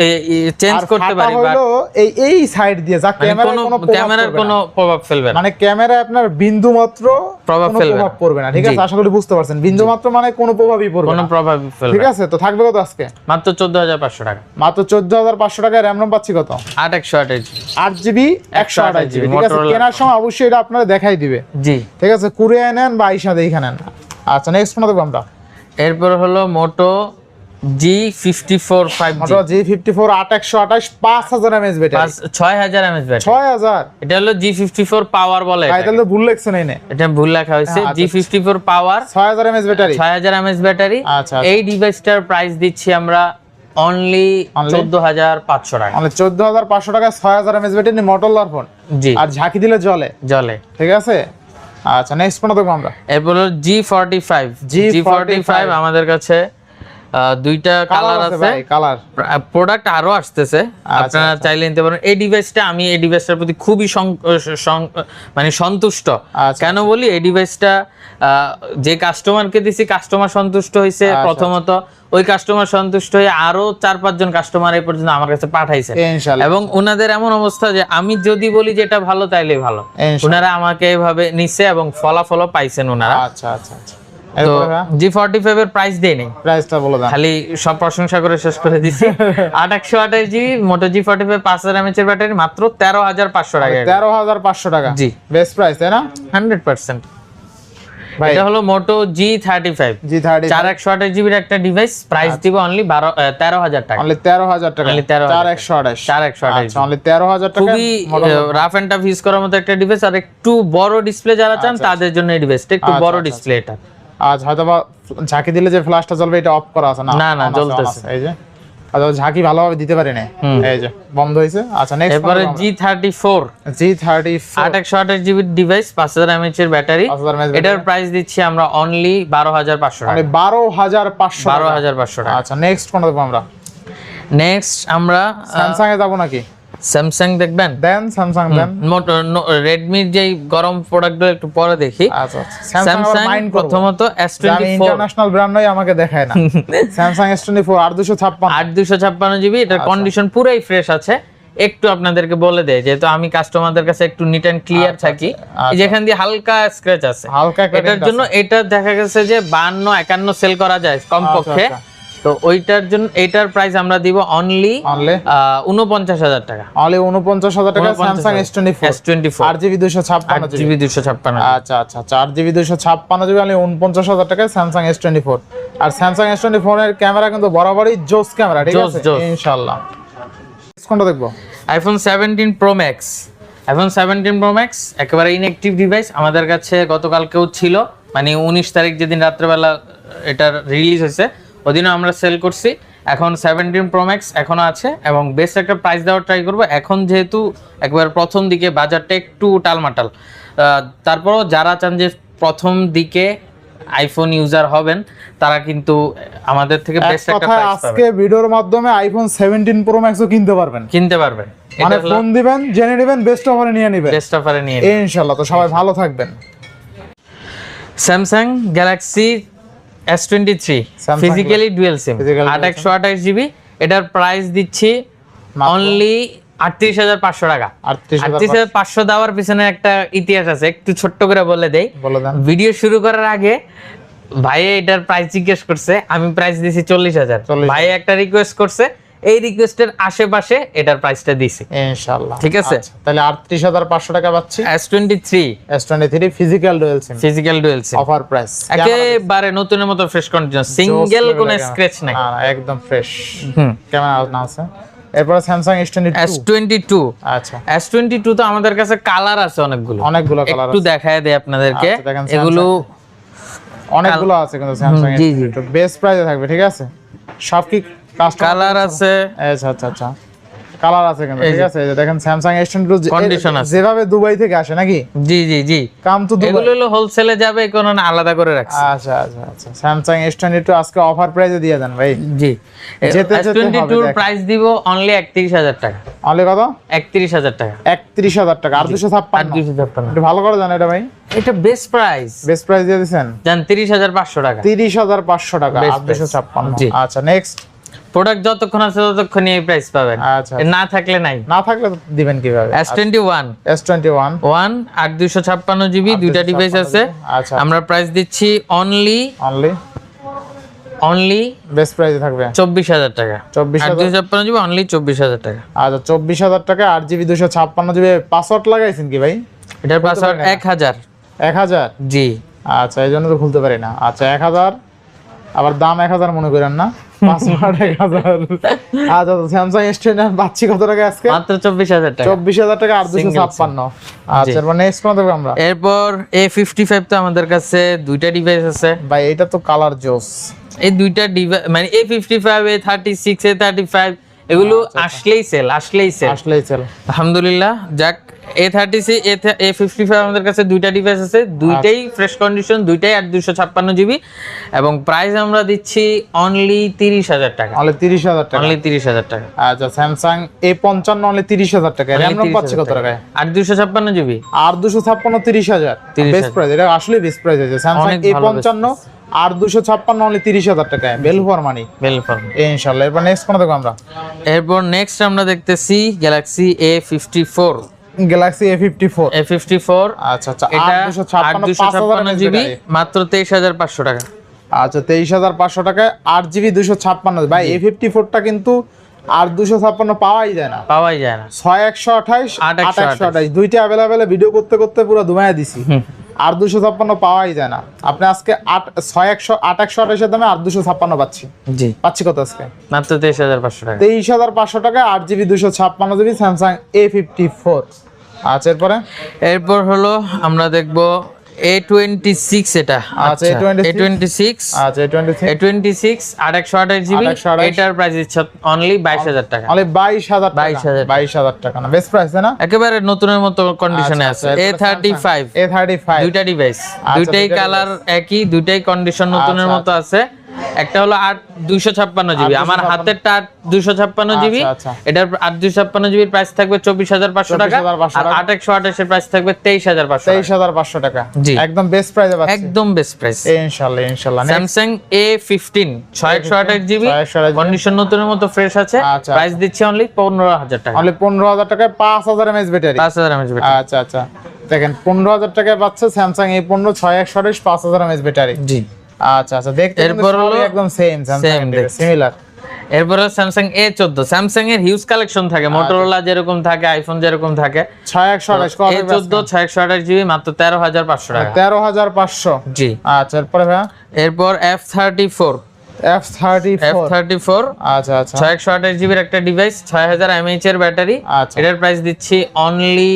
চেঞ্জ করতে পারি হলো এই এই সাইড দিয়ে যা মানে ক্যামেরার কোনো ক্যামেরার কোনো প্রভাব ফেলবে না। মানে ক্যামেরা আপনার বিন্দু মাত্র প্রভাব ফেলবে না। প্রভাব পড়বে না ঠিক আছে? আশা করি বুঝতে পারছেন। বিন্দু মাত্র মানে কোনো প্রভাবই পড়বে কোনো প্রভাব ফেলবে ঠিক আছে তো থাকবে কত আজকে? মাত্র চোদ্দ হাজার পাঁচশো টাকা। মাত্র চোদ্দ হাজার পাঁচশো টাকায় র্যাম রম পাচ্ছি কত? আট একশো আঠাশ আট জিবি একশো আঠাশ জিবি। ঠিক আছে কেনার সময় অবশ্যই এটা আপনারা দেখাই দিবে। জি। ঠিক আছে কুড়িয়ে নেন বা আইসা দেখে নেন। আচ্ছা নেক্সট কোন দেখব আমরা। এরপর হলো Moto G fifty four five G fifty four আট একশো আঠাশ পাঁচ হাজার এমএস ব্যাটারি ছয় হাজার এমএস ব্যাটারি ছয় হাজার? এটা হলো জি ফিফটি ফোর পাওয়ার বলে তাহলে ভুল এটা ভুল লেখা হয়েছে। আচ্ছা, জি ফিফটি ফোর পাওয়ার ছয় হাজার এমএস ব্যাটারি ছয় হাজার এমএস ব্যাটারি আচ্ছা, আচ্ছা। এই ডিভাইসটার প্রাইস দিচ্ছি আমরা অনলি চোদ্দ হাজার পাঁচশো টাকা। মানে চোদ্দ হাজার পাঁচশো টাকায় ছয় হাজার এমএস ব্যাটারি ফোন জি। আর ঝাঁকি দিলে জলে জলে ঠিক আছে? আচ্ছা নেক্সট কোন দেখব আমরা। এরপর হলো G forty five G forty five আমাদের কাছে দুইটা কালার আছে কালার প্রোডাক্ট আরও আসতেছে। আচ্ছা, আপনারা চাইলে নিতে পারেন। এই ডিভাইসটা আমি এই ডিভাইসটার প্রতি খুবই মানে সন্তুষ্ট। আচ্ছা। কেন বলি? এই ডিভাইসটা যে কাস্টমারকে দিছি কাস্টমার সন্তুষ্ট হয়েছে আচ্ছা, প্রথমত। ওই কাস্টমার সন্তুষ্ট হয়ে আরও চার পাঁচজন কাস্টমার এই পর্যন্ত আমার কাছে পাঠাইছে। এবং ওনাদের এমন অবস্থা যে আমি যদি বলি যে এটা ভালো তাইলে ভালো। ওনারা আমাকে এইভাবে নিচ্ছে এবং ফলাফলও পাইছেন ওনারা আচ্ছা আচ্ছা আচ্ছা। জি ফর্টি ফাইভ এর প্রাইস দেয় নেই। প্রাইসটা বলে দেন খালি সব প্রশংসা করে শেষ করে দিচ্ছি আট একশো আঠাশ GB Moto G forty five পাঁচ হাজার এমএচ এর ব্যাটারি মাত্র তেরো হাজার পাঁচশো টাকা। তেরো হাজার পাঁচশো টাকা। জি। বেস্ট প্রাইস তাই না? Hundred percent. এটা হলো Moto G thirty five G thirty চার একশো আঠাশ জিবির একটা ডিভাইস প্রাইস দিব অনলি বারো তেরো হাজার টাকা। অনলি তেরো হাজার টাকা। Only 13,000 চার একশো আঠাশ। চার একশো আঠাশ আচ্ছা অনলি তেরো হাজার টাকা খুবই রাফ এন্ড টাফ ইউজ করার মতো একটা ডিভাইস আর একটু বড় ডিসপ্লে যারা চান তাদের জন্য এই ডিভাইসটা একটু আচ্ছা, বড় আচ্ছা, ডিসপ্লে এটা। আজ হয়তো বা ঝাঁকি দিলে যে ফ্ল্যাশটা জ্বলবে এটা অফ করা আছে। না না, না, জ্বলতেছে। এই যে আচ্ছা ঝাঁকি ভালোভাবে দিতে পারি না এই যে বন্ধ হয়েছে। আচ্ছা নেক্সট এরপরে G thirty four G thirty আট একশো আঠাশ জিবির ডিভাইস পাঁচ হাজার এমএচ এর ব্যাটারি 5000 এটার প্রাইস দিচ্ছি আমরা অনলি বারো হাজার পাঁচশো টাকা। মানে বারো হাজার পাঁচশো বারো হাজার পাঁচশো টাকা। আচ্ছা নেক্সট কোন দেখব আমরা? নেক্সট আমরা স্যামসাং এ যাব নাকি? স্যামসাং দেখবেন? দেন স্যামসাং দেন। রেডমির যেই গরম প্রোডাক্টগুলো একটু পরে দেখি। আচ্ছা স্যামসাং মাইন্ড প্রথমত এস আমি টোয়েন্টি ফোর ইন্টারন্যাশনাল ব্র্যান্ড নয় আমাকে দেখায় না। স্যামসাং এস টোয়েন্টি ফোর আর দুশো ছাপ্পান্ন। আট দুশো ছাপ্পান্ন জিবি এটার আচ্ছা। কন্ডিশন পুরাই ফ্রেশ আছে। একটু আপনাদেরকে বলে দেয় যেহেতু আমি কাস্টমারদের কাছে একটু নিট অ্যান্ড ক্লিয়ার থাকি আচ্ছা। যেখান দিয়ে হালকা স্ক্র্যাচ আছে। হালকা এটার জন্য এটা দেখা গেছে যে বান্ন একান্ন সেল করা যায় কমপক্ষে। আচ্ছা, তো ওইটার জন্য এটার প্রাইস আমরা দিব অনলি অনলি উনপঞ্চাশ হাজার টাকা। অনলি উনপঞ্চাশ হাজার টাকা Samsung S twenty four S twenty four আট জিবি দুশো ছাপ্পান্ন জিবি দুশো ছাপ্পান্ন আচ্ছা আচ্ছা চার জিবি দুশো ছাপ্পান্ন জিবি অনলি উনপঞ্চাশ হাজার টাকায় স্যামসাং এস টোয়েন্টি ফোর আর স্যামসাং এস টোয়েন্টি ফোর এর ক্যামেরা কিন্তু বরাবরই জোস ক্যামেরা ঠিক আছে? জোস। ইনশাল্লাহ কোনটা দেখব? IPhone seventeen pro max iPhone seventeen pro max একেবারে ইনঅ্যাক্টিভ ডিভাইস আমাদের কাছে গতকালকেও ছিল। মানে উনিশ তারিখ যেদিন রাত্রেবেলা এটার রিলিজ হয়েছে ওদিনও আমরা সেল করছি। এখন সেভেন্টিন প্রো ম্যাক্স এখনও আছে এবং বেস্ট একটা প্রাইস দেওয়ার ট্রাই করব। এখন যেহেতু একবার প্রথম দিকে বাজারটা একটু টালমাটাল। তারপরও যারা চান যে প্রথম দিকে আইফোন ইউজার হবেন তারা কিন্তু আমাদের থেকে বেস্ট একটা প্রাইস আজকে ভিডিওর মাধ্যমে আইফোন সেভেন্টিন প্রো ম্যাক্সও কিনতে পারবেন। কিনতে পারবেন। মানে ফোন দিবেন জেনে নেবেন বেস্ট অফারে নিয়ে নেবেন। বেস্ট অফারে নিয়ে ইনশাল্লাহ তো সবাই ভালো থাকবেন। Samsung Galaxy S twenty three Samsung physically dual SIM dual একশো আঠাশ জিবি এটার প্রাইস দিচ্ছি? অনলি আটত্রিশ হাজার পাঁচশো টাকা। আটত্রিশ হাজার পাঁচশো। দেওয়ার পিছনে একটা ইতিহাস আছে একটু ছোট্ট করে বলে দেই। ভিডিও শুরু করার আগে ভাই এটার প্রাইস জিজ্ঞেস করছে আমি প্রাইস দিছি চল্লিশ হাজার। 40,000 ভাই একটা রিকোয়েস্ট করছে এই রিকোয়েস্টের আশেপাশে এটার প্রাইসটা দিছি। ইনশাল্লাহ ঠিক আছে। আচ্ছা, তাহলে আটত্রিশ হাজার পাঁচশো টাকা পাচ্ছি। S twenty three S twenty three physical dual SIM physical dual SIM offer price একেবারে নতুনের মতো ফ্রেশ কন্ডিশন সিঙ্গেল কোনো স্ক্র্যাচ নাই। একদম ফ্রেশ হুম। কেমন আছে। এরপরে Samsung S twenty S twenty two আচ্ছা। এস টোয়েন্টি টু তো আমাদের কাছে কালার আছে অনেকগুলো। অনেকগুলো কালার একটু দেখায় দেয় আপনাদেরকে। আচ্ছা, এগুলো অনেকগুলো আছে কিন্তু স্যামসাং জি। বেস্ট প্রাইসে থাকবে ঠিক আছে? সব কি কালার আছে। আচ্ছা আচ্ছা আচ্ছা। কালার আছে কিন্তু ঠিক আছে? এই যে দেখেন স্যামসাং Condition আছে। যেভাবে দুবাই থেকে আসে নাকি? জি জি জি। কাম তো দুবাই এগুলো হলো হোলসেলে যাবে কোনো না আলাদা করে রাখছি। আচ্ছা আচ্ছা আচ্ছা। স্যামসাং আজকে অফার প্রাইসে দিয়ে দেন ভাই। জি। যেতে যেতে টোয়েন্টি হবে টুর দেখ। প্রাইস দিব অনলি একত্রিশ হাজার টাকা। অনলি কত? একত্রিশ হাজার টাকা। একত্রিশ হাজার টাকা আর দুশো আর ছাপ্পান্ন দুশো ছাপ্পান্ন। একটু ভালো করে জান এটা ভাই। এটা বেস্ট প্রাইস বেস্ট প্রাইস দিয়ে দিচ্ছেন জান তিরিশ হাজার পাঁচশো টাকা। তিরিশ হাজার পাঁচশো টাকা Best আর দুশো price। ছাপ্পান্ন। জি। আচ্ছা নেক্সট প্রোডাক্ট যতক্ষণ আছে ততক্ষণই এই প্রাইস পাবেন। আচ্ছা না থাকলে নাই। না থাকলে দিবেন কীভাবে? S twenty one S twenty one one আট দুইশো ছাপ্পান্ন জিবি দুইটা ডিভাইস আছে আচ্ছা আমরা প্রাইস দিচ্ছি অনলি অনলি অনলি বেস্ট প্রাইসে থাকবে? চব্বিশ হাজার টাকা। চব্বিশ আট হাজার দুইশো ছাপ্পান্ন জিবি অনলি চব্বিশ হাজার টাকা। আচ্ছা চব্বিশ হাজার টাকা আট জিবি দুশো ছাপ্পান্ন জিবি পাসওয়ার্ড লাগাইছেন কি ভাই? এটার পাসওয়ার্ড পারি না। এক হাজার। এক হাজার? জি। আচ্ছা এই জন্য তো খুলতে পারি না। আচ্ছা এক হাজার। আবার দাম এক হাজার মনে করেন না। আচ্ছা স্যামসাং এস টোয়েন্টি পাচ্ছি কত টাকা আজকে? মাত্র চব্বিশ হাজার টাকা। চব্বিশ হাজার টাকা আর দুশো ছাপ্পান্ন। আচ্ছা এরপর নেক্সট কোন দেবো আমরা? এরপর এ ফিফটি ফাইভ তো আমাদের কাছে দুইটা ডিভাইস আছে। ভাই এটা তো কালার জোস। এই দুইটা ডিভাইস মানে A fifty five A thirty six A thirty five এগুলো আসলেই সেল আসলেই সেল আসলেই আলহামদুলিল্লাহ যাক A thirty C A fifty five আমাদের কাছে দুইটা ডিভাইস আছে। দুইটাই ফ্রেশ কন্ডিশন দুইটাই আট দুশো ছাপ্পান্ন জিবি। এবং প্রাইস আমরা দিচ্ছি অনলি তিরিশ হাজার টাকা। অনলি তিরিশ হাজার টাকা। অনলি তিরিশ হাজার টাকা। আচ্ছা স্যামসাং এ পঞ্চান্ন অনলি তিরিশ হাজার টাকা। র্যাম রম পাচ্ছি কত টাকায়? আট দুশো ছাপ্পান্ন জিবি। আর দুশো ছাপ্পান্ন তিরিশ হাজার। 30,000 বেস্ট প্রাইস এটা আসলে বেস্ট প্রাইস আছে স্যামসাং এ পঞ্চান্ন আর দুশো ছাপ্পান্ন অনলি তিরিশ হাজার টাকায়। বেল ফর মানি বেলফর্ম ইনশাল্লাহ। এরপর নেক্সট কোন দেখব আমরা? এরপর নেক্সট আমরা দেখতেছি Galaxy A fifty four Galaxy A fifty four A fifty four আচ্ছা আচ্ছা এটা আট দুশো আট ছাপ্পান্ন দুশো পাঁচ হাজার ছাপ্পান্ন mAh জিবি মাত্র তেইশ হাজার পাঁচশো টাকা। আচ্ছা তেইশ হাজার পাঁচশো টাকায় আট জিবি দুশো ছাপ্পান্ন। ভাই এ ফিফটি ফোরটা কিন্তু আর দুশো ছাপ্পান্ন পাওয়াই যায় না। পাওয়াই যায় না। ছয় একশো আঠাইশ আট একশো আঠাইশ দুইটা অ্যাভেলেবেল ভিডিও করতে করতে পুরো ধুমায় দিছি। আর দুশো ছাপ্পান্ন পাওয়াই যায় না। আপনি আজকে আট ছয় একশো আট একশো আঠাইশের দামে আর দুশো ছাপ্পান্ন পাচ্ছি। জি। পাচ্ছি কত আজকে? মাত্র তেইশ হাজার পাঁচশো টাকা। তেইশ হাজার পাঁচশো টাকা আট জিবি দুশো ছাপ্পান্ন GB Samsung A fifty four আচ্ছা এরপরে? এরপর হলো আমরা দেখব এ টোয়েন্টি সিক্স এটা। আচ্ছা, A26 এ টোয়েন্টি সিক্স আচ্ছা A twenty A twenty six আট একশো আঠাশ জিবি? এটার প্রাইস দিচ্ছে অনলি বাইশ হাজার টাকা। অনলি বাইশ হাজার 22,000 বাইশ হাজার টাকা। না বেস্ট প্রাইস না? একেবারে নতুনের মতো কন্ডিশনে আচ্ছা, আছে। A thirty five A thirty five দুইটা ডিভাইস দুইটাই কালার একই দুইটাই কন্ডিশন নতুনের আচ্ছা, মতো আছে। একটা হলো আট দুইশো ছাপ্পান্ন জিবি। আমার 856 হাতেরটা আট দুইশো ছাপ্পান্ন জিবি। আচ্ছা, আচ্ছা। এটার আট দুইশো ছাপ্পান্ন জিবির প্রাইস থাকবে চব্বিশ হাজার পাঁচশো টাকা। 24,500 আর টাকা। আট একশো আঠাশের প্রাইস থাকবে তেইশ হাজার পাঁচশো তেইশ হাজার পাঁচশো টাকা। জি। একদম বেস্ট প্রাইসে একদম বেস্ট প্রাইস ইনশাল্লাহ ইনশাল্লাহ স্যামসাং এ ফিফটিন ছয় একশো আঠাশ জিবি। 628 GB কন্ডিশন নতুনের মতো ফ্রেশ আছে। আচ্ছা। প্রাইস দিচ্ছে অনলি পনেরো হাজার টাকা। অনলি পনেরো হাজার টাকায় পাঁচ হাজার এমএস ব্যাটারি পাঁচ হাজার এমএচ আচ্ছা আচ্ছা। দেখেন পনেরো হাজার টাকায় পাচ্ছে স্যামসাং এই পনেরো ছয় একশো আঠাশ পাঁচ হাজার এমএস ব্যাটারি জি। আচ্ছা আচ্ছা দেখতে এরপর এরপর হলো- একদম সেম স্যামসাং Same দেখতে। সিমিলার এরপরে স্যামসাং এ চোদ্দ স্যামসাং এর হিউজ কালেকশন থাকে মোটরোলা যেরকম থাকে আইফোন যেরকম থাকে। ছয় একশো আঠাশ কত এ চোদ্দ ছয় একশো আঠাশ জিবি মাত্র তেরো হাজার পাঁচশো টাকা। তেরো হাজার পাঁচশো। জি। আচ্ছা এরপর F thirty four F thirty F thirty four আচ্ছা আচ্ছা। ছয় একশো আঠাশ জিবির একটা ডিভাইস ছয় হাজার এমএইচ এর ব্যাটারি আচ্ছা। এটার প্রাইস দিচ্ছি অনলি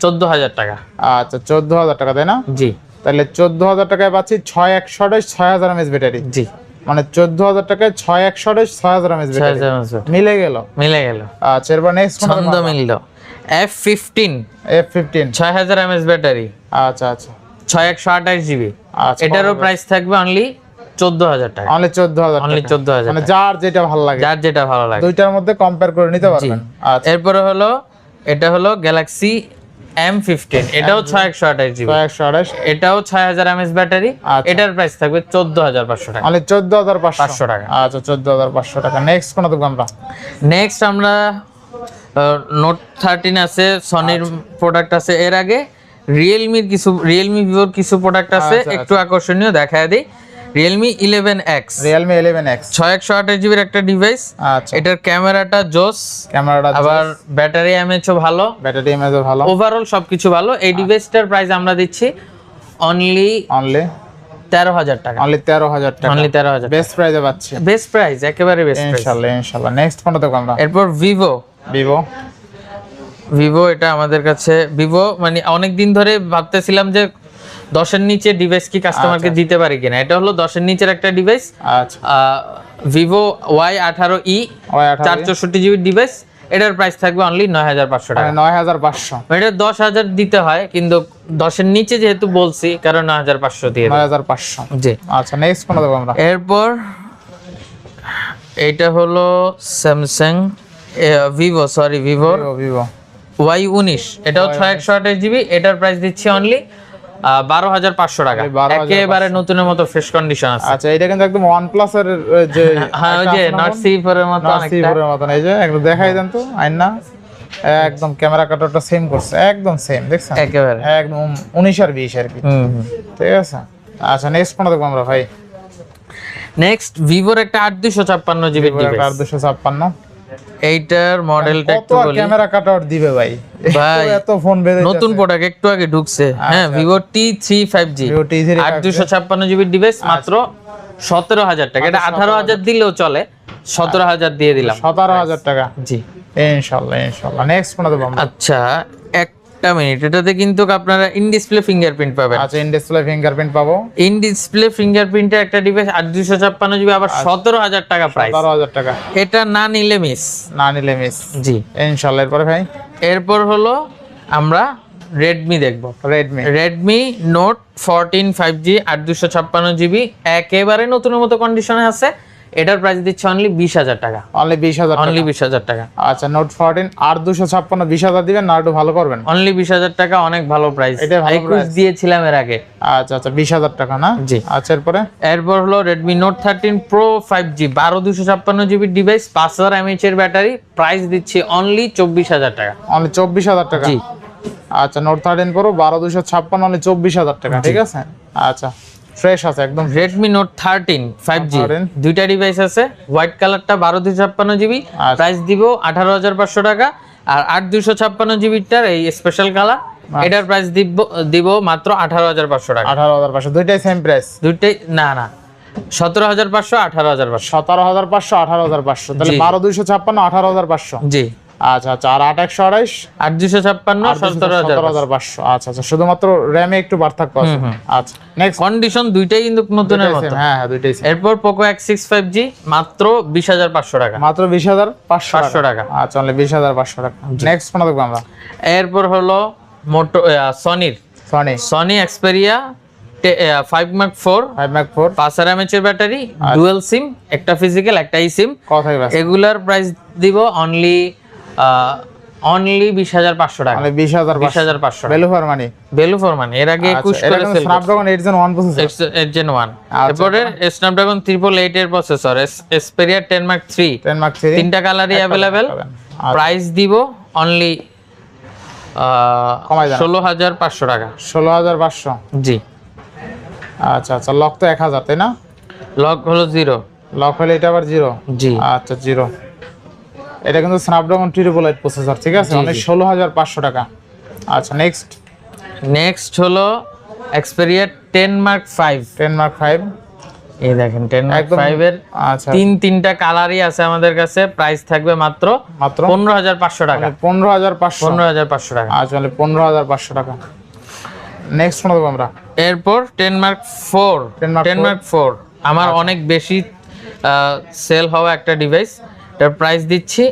চোদ্দ হাজার টাকা। আচ্ছা চোদ্দ হাজার টাকা তাই না? জি। তাহলে চোদ্দ হাজার টাকায় পাচ্ছি ছয় একশো আঠাশ ছয় হাজার এমএস ব্যাটারি। জি। মানে চোদ্দ হাজার টাকায় ছয় একশো আঠাশ ছয় হাজার এমএস ব্যাটারি। মিলে গেল? মিলে গেল। আচ্ছা এরপর নেক্সট ছন্দ মিলল। এফ ফিফটিন এফ ফিফটিন ছয় হাজার এমএস ব্যাটারি। আচ্ছা আচ্ছা। ছয় একশো আঠাশ জিবি। আচ্ছা এটারও প্রাইস থাকবে অনলি চোদ্দ হাজার টাকা। অনলি চোদ্দ হাজার অনলি চোদ্দ হাজার মানে যার যেটা ভালো লাগে। যার যেটা ভালো লাগে। দুইটার মধ্যে কম্পেয়ার করে নিতে পারবেন। আচ্ছা। এরপরে হলো এটা হলো গ্যালাক্সি এম ফিফটিন এটাও ছয় একশো আঠাশ জিবি ছয় একশো আঠাশ। এটাও ছয় হাজার এমএস ব্যাটারি আচ্ছা। এটার প্রাইস থাকবে চোদ্দ হাজার পাঁচশো টাকা। অনলি চোদ্দ হাজার পাঁচশো। 500 টাকা। আচ্ছা চোদ্দ হাজার পাঁচশো টাকা। নেক্সট কোন দেখব আমরা নেক্সট আমরা নোট থার্টিন আছে সনির আচ্ছা। প্রোডাক্ট আছে। এর আগে রিয়েলমির কিছু রিয়েলমি ভিভোর কিছু প্রোডাক্ট আছে। আচ্ছা, একটু আকর্ষণীয় দেখায় দিই। Realme eleven X Realme eleven X ছয় একশো আঠাশ জিবির একটা ডিভাইস আচ্ছা। এটার ক্যামেরাটা জোস ক্যামেরাটা আবার ব্যাটারি এমএচও ভালো। ব্যাটারি এমএজও ভালো। ওভারঅল সবকিছু ভালো। এই ডিভাইসটার প্রাইস আমরা দিচ্ছি অনলি অনলি তেরো হাজার টাকা। অনলি তেরো হাজার টাকা। অনলি তেরো হাজার বেস্ট প্রাইসে পাচ্ছি। বেস্ট প্রাইস একেবারে বেস্ট ইনশাল্লাহ ইনশাল্লাহ। নেক্সট কোনটা দেখব আমরা। এরপর ভিভো ভিভো ভিভো এটা আমাদের কাছে ভিভো মানে অনেক দিন ধরে ভাবতেছিলাম যে দশের নিচে ডিভাইস কি কাস্টমারকে দিতে পারি কিনা? এটা হলো দশের নিচের একটা ডিভাইস আচ্ছা। ভিভো ওয়াই আঠারো ই চার চৌষট্টি জিবি ডিভাইস এটার প্রাইস থাকবে অনলি নয় হাজার পাঁচশো টাকা। মানে নয় হাজার পাঁচশো। এটা দশ হাজার দিতে হয় কিন্তু দশের নিচে যেহেতু বলছি কারণ নয় হাজার পাঁচশো দিয়ে নয় হাজার পাঁচশো। জি। আচ্ছা নেক্সট কোনটা দেবো আমরা? এরপর এইটা হলো Samsung Vivo sorry Vivo Vivo Y উনিশ। এটাও ছয় একশো আঠাশ জিবি এটার প্রাইস দিচ্ছি অনলি বারো হাজার পাঁচশো টাকা। এই 12,500 একেবারে নতুনের মতো ফ্রেশ কন্ডিশন আছে। আচ্ছা এটা কিন্তু একদম ওয়ান প্লাস এর যে হ্যাঁ ওই যে নট সি ফোর এর মতো নট অনেকটা। সিফোরের মতন এই যে দেখাই দেন তো আইন না একদম ক্যামেরা কাটারটা সেম করছে একদম সেম দেখছেন? একেবারে। একদম উনিশ আর বিশ আর কি। ঠিক আছে? আচ্ছা নেক্সট কোনটা দেখব আমরা ভাই। নেক্সট ভিভোর একটা আট দুশো ছাপ্পান্ন জিবি আর দুশো ছাপ্পান্ন। এইটার মডেলটা একটু আর বলি। ক্যামেরা কাটার দিবে ভাই? ভাই, এত- ফোন বেড়ে নতুন প্রোডাক্ট একটু আগে ঢুকছে। হ্যাঁ three five G Vivo T3 আট দুশো ছাপ্পান্ন জিবি ডিভাইস মাত্র সতেরো হাজার টাকা। এটা আঠারো হাজার দিলেও চলে সতেরো হাজার দিয়ে দিলাম। সতেরো হাজার টাকা। জি। ইনশাল্লাহ ইনশাল্লাহ। নেক্সট ফোন দেব আচ্ছা একটা মিনিট এটাতে কিন্তু আপনারা ইন ডিসপ্লে ফিঙ্গারপ্রিন্ট পাবেন। আচ্ছা ইন ডিসপ্লে ফিঙ্গারপ্রিন্ট পাবো। ইন ডিসপ্লে ফিঙ্গারপ্রিন্টের একটা ডিভাইস আট দুশো ছাপ্পান্ন জিবি আবার সতেরো হাজার টাকা প্রাইস সতেরো হাজার টাকা। এটা না নিলে মিস না নিলে মিস জি। ইনশাল্লাহ এরপরে ভাই? এরপর হলো আমরা রেডমি দেখব। Redmi Redmi note fourteen five G আট দুশো ছাপ্পান্ন জিবি একেবারে নতুনের মতো কন্ডিশনে আছে। এটার প্রাইস দিচ্ছে অনলি বিশ হাজার টাকা। অনলি বিশ হাজার অনলি বিশ হাজার টাকা। আচ্ছা নোট ফোরটিন আর দুশো ছাপ্পান্ন বিশ হাজার দিবেন না একটু ভালো করবেন? অনলি বিশ হাজার টাকা অনেক ভালো প্রাইস এটা একুশ দিয়েছিলাম এর আগে। আচ্ছা আচ্ছা বিশ হাজার টাকা না? জি। আচ্ছা এরপরে? এরপর হলো Redmi note thirteen pro five G বারো দুশো ছাপ্পান্ন জিবি ডিভাইস পাঁচ হাজার এমএইচ এর ব্যাটারি প্রাইস দিচ্ছি অনলি চব্বিশ হাজার টাকা। অনলি চব্বিশ হাজার টাকা। জি। আচ্ছা নোট থার্টিন প্রো বারো দুশো ছাপ্পান্ন অনলি চব্বিশ হাজার টাকা ঠিক আছে? আচ্ছা। ফ্রেশ আছে একদম ফাইভ জি 13 দুইটা ডিভাইস আছে হোয়াইট কালারটা বারো দুশো ছাপ্পান্ন জিবি আচ্ছা। প্রাইস দিব আঠারো হাজার পাঁচশো টাকা আর আট দুশো ছাপ্পান্ন জিবিটার এই স্পেশাল কালার আচ্ছা। এটার প্রাইস দিব দিব মাত্র আঠারো হাজার পাঁচশো টাকা। আঠারো হাজার পাঁচশো দুইটাই সেম প্রাইস দুইটাই না না সতেরো হাজার পাঁচশো আঠারো হাজার পাঁচশো। সতেরো হাজার পাঁচশো আঠারো হাজার পাঁচশো তাহলে জি। বারো দুইশো ছাপ্পান্ন আঠারো হাজার পাঁচশো। জি। আচ্ছা আচ্ছা আর আট একশো আড়াইশ? আট দুশো ছাপ্পান্ন সতেরো হাজার পাঁচশো। আচ্ছা আচ্ছা শুধুমাত্র র্যামে একটু পার্থক্য আছে। আচ্ছা নেক্সট কন্ডিশন দুইটাই কিন্তু নতুনের মতো। হ্যাঁ হ্যাঁ দুইটাই এরপর Poco X six five G মাত্র বিশ হাজার পাঁচশো টাকা। মাত্র বিশ হাজার পাঁচশো টাকা। আচ্ছা অনলি বিশ হাজার পাঁচশো টাকা। নেক্সট কোন দেখব আমরা। এরপর হলো Moto সনির Sony Sony Xperia five mark four five mark four পাঁচ হাজার এমএচ ব্যাটারি ডুয়েল সিম একটা ফিজিক্যাল একটা ই সিম এগুলার প্রাইস দিব অনলি অনলি বিশ হাজার পাঁচশো টাকা। অনলি বিশ হাজার বিশ হাজার পাঁচশো টাকা। Value for money value for মানে এর আগে একুশ এটা করে sale Snapdragon eight gen one processor eight gen one আচ্ছা, এরপরে স্ন্যাপড্রাগন ট্রিপল এইট এর processor Xperia ten mark three ten mark three তিনটা কালারই অ্যাভেলেবেল প্রাইস দিব অনলি কমাই দেন। ষোলো হাজার পাঁচশো টাকা। ষোলো হাজার পাঁচশো। জি। আচ্ছা আচ্ছা লক তো এক হাজার তাই না? লক হলো জিরো লক হলে এটা আবার জিরো জি। আচ্ছা জিরো এটা কিন্তু স্ন্যাপড্রাগন ট্রিপল এইট প্রসেসর ঠিক আছে? জি। ষোলো হাজার পাঁচশো টাকা। আচ্ছা নেক্সট নেক্সট হলো Xperia ten mark five ten mark five এই দেখেন টেন মার্ক ফাইভ এর আচ্ছা। তিন তিনটা কালারই আছে আমাদের কাছে প্রাইস থাকবে মাত্র মাত্র? পনেরো হাজার পাঁচশো টাকা। পনেরো হাজার পাঁচশো। পনেরো হাজার পাঁচশো টাকা। আচ্ছা মানে পনেরো হাজার পাঁচশো টাকা। নেক্সট কোন দেবো আমরা। এরপর ten mark four 10 ten mark four আমার অনেক বেশি সেল হওয়া একটা ডিভাইস এটার প্রাইস দিচ্ছি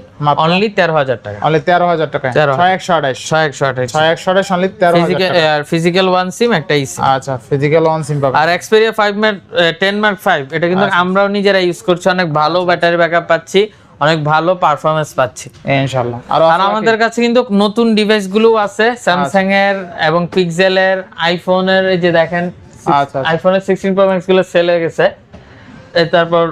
অনলি তেরো হাজার টাকা। অনলি তেরো হাজার টাকা 13,000 ছয় একশো আঠাইশ ছয় একশো আঠাশ। ছয় একশো আঠাইশ অনলি তেরো হাজার ফিজিক্যাল ওয়ান সিম একটা ই আচ্ছা ফিজিক্যাল ওয়ান সিম পাবেন। আর Xperia five mark ten mark five এটা কিন্তু আচ্ছা। আমরাও নিজেরা ইউজ করছি। অনেক ভালো ব্যাটারি ব্যাকআপ পাচ্ছি অনেক ভালো পারফরমেন্স পাচ্ছি। ইনশাল্লাহ আর আর আমাদের কাছে কিন্তু নতুন ডিভাইসগুলো আছে স্যামসাং এর এবং পিক্সেলের আইফোনের এই যে দেখেন আচ্ছা আচ্ছা। আইফোনের সিক্সটিন প্রো ম্যাক্সগুলো সেল হয়ে গেছে। তারপর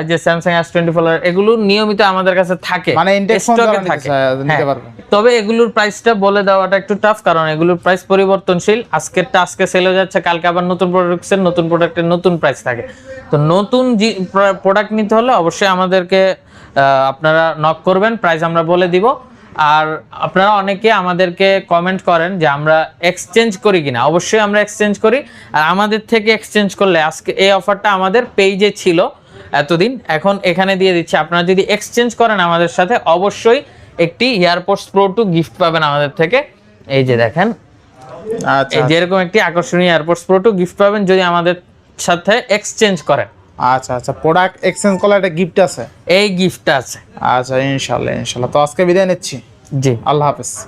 এই যে স্যামসাং এস টোয়েন্টি ফোর এগুলো নিয়মিত আমাদের কাছে থাকে। মানে স্টকে থাকে হ্যাঁ। পারবে তবে এগুলোর প্রাইসটা বলে দেওয়াটা একটু টাফ কারণ এগুলোর প্রাইস পরিবর্তনশীল। আজকেরটা আজকে সেল হয়ে যাচ্ছে কালকে আবার নতুন প্রোডাক্টের নতুন প্রোডাক্টের নতুন প্রাইস থাকে। তো নতুন প্রোডাক্ট নিতে হলে অবশ্যই আমাদেরকে আহ, আপনারা নক করবেন প্রাইস আমরা বলে দিব। আর আপনারা অনেকে আমাদেরকে কমেন্ট করেন যে আমরা এক্সচেঞ্জ করি কিনা। অবশ্যই আমরা এক্সচেঞ্জ করি। আর আমাদের থেকে এক্সচেঞ্জ করলে আজকে এই অফারটা আমাদের পেজে ছিল এতদিন। এখন এখানে দিয়ে দিচ্ছি। আপনারা যদি এক্সচেঞ্জ করেন আমাদের সাথে অবশ্যই একটি এয়ারপোর্টস প্রো টু গিফট পাবেন আমাদের থেকে। এই যে দেখেন। আচ্ছা। যেরকম একটি আকর্ষণীয় এয়ারপোর্টস প্রো টু গিফট পাবেন যদি আমাদের সাথে এক্সচেঞ্জ করেন। আচ্ছা আচ্ছা প্রোডাক্ট এক্সচেঞ্জ করলে একটা গিফট আছে? এই গিফট আছে। আচ্ছা ইনশাল্লাহ ইনশাল্লাহ। তো আজকে বিদায় নিচ্ছি। জি। আল্লাহ হাফেজ।